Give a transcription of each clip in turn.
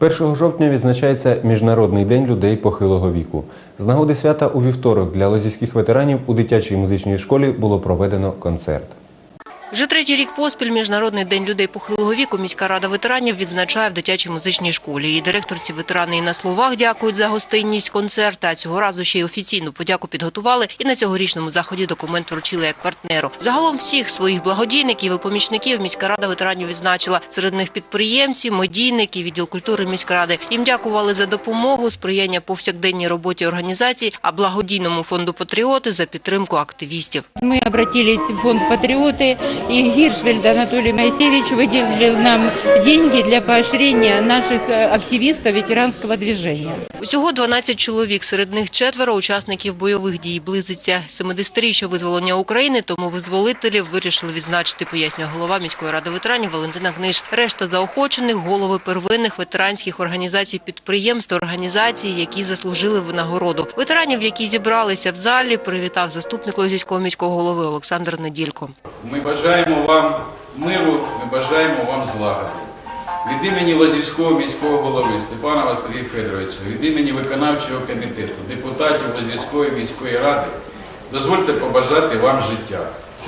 1 жовтня відзначається Міжнародний день людей похилого віку. З нагоди свята у вівторок для лозівських ветеранів у дитячій музичній школі було проведено концерт. Вже третій рік поспіль Міжнародний день людей похилого віку міська рада ветеранів відзначає в дитячій музичній школі. Її директорці ветерани і на словах дякують за гостинність концерта. Цього разу ще й офіційну подяку підготували і на цьогорічному заході документ вручили як партнеру. Загалом всіх своїх благодійників і помічників міська рада ветеранів відзначила. Серед них підприємці, медійники, відділ культури міськради. Їм дякували за допомогу, сприяння повсякденній роботі організацій, а благодійному фонду патріоти за підтримку активістів. Мы обратились в фонд «Патриоты», и Гиршфельд Анатолий Моисеевич выделил нам деньги для поощрения наших э, активистов ветеранского движения. Усього 12 чоловік, серед них четверо учасників бойових дій. Близиться 70-річчя визволення України, тому визволителів вирішили відзначити, пояснює голова міської ради ветеранів Валентина Гниш. Решта заохочених – голови первинних ветеранських організацій, підприємств, організацій, які заслужили винагороду. Ветеранів, які зібралися в залі, привітав заступник Лозівського міського голови Олександр Неділько. Ми бажаємо вам миру, ми бажаємо вам злагоди. Від імені Лозівського міського голови Степана Сергія Федоровича, від імені виконавчого комітету, депутатів Лозівської міської ради, дозвольте побажати вам життя,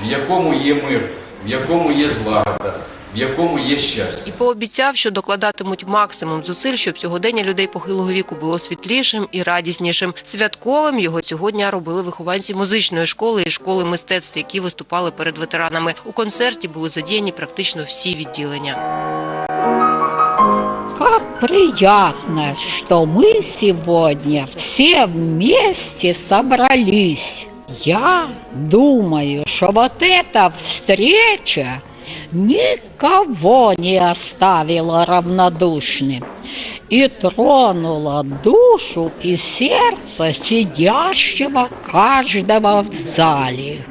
в якому є мир, в якому є злагода, в якому є щастя. І пообіцяв, що докладатимуть максимум зусиль, щоб сьогодення людей похилого віку було світлішим і радіснішим. Святковим його цього дня робили вихованці музичної школи і школи мистецтв, які виступали перед ветеранами. У концерті були задіяні практично всі відділення. Как приятно, что мы сегодня все вместе собрались. Я думаю, что вот эта встреча никого не оставила равнодушным и тронула душу и сердце сидящего каждого в зале.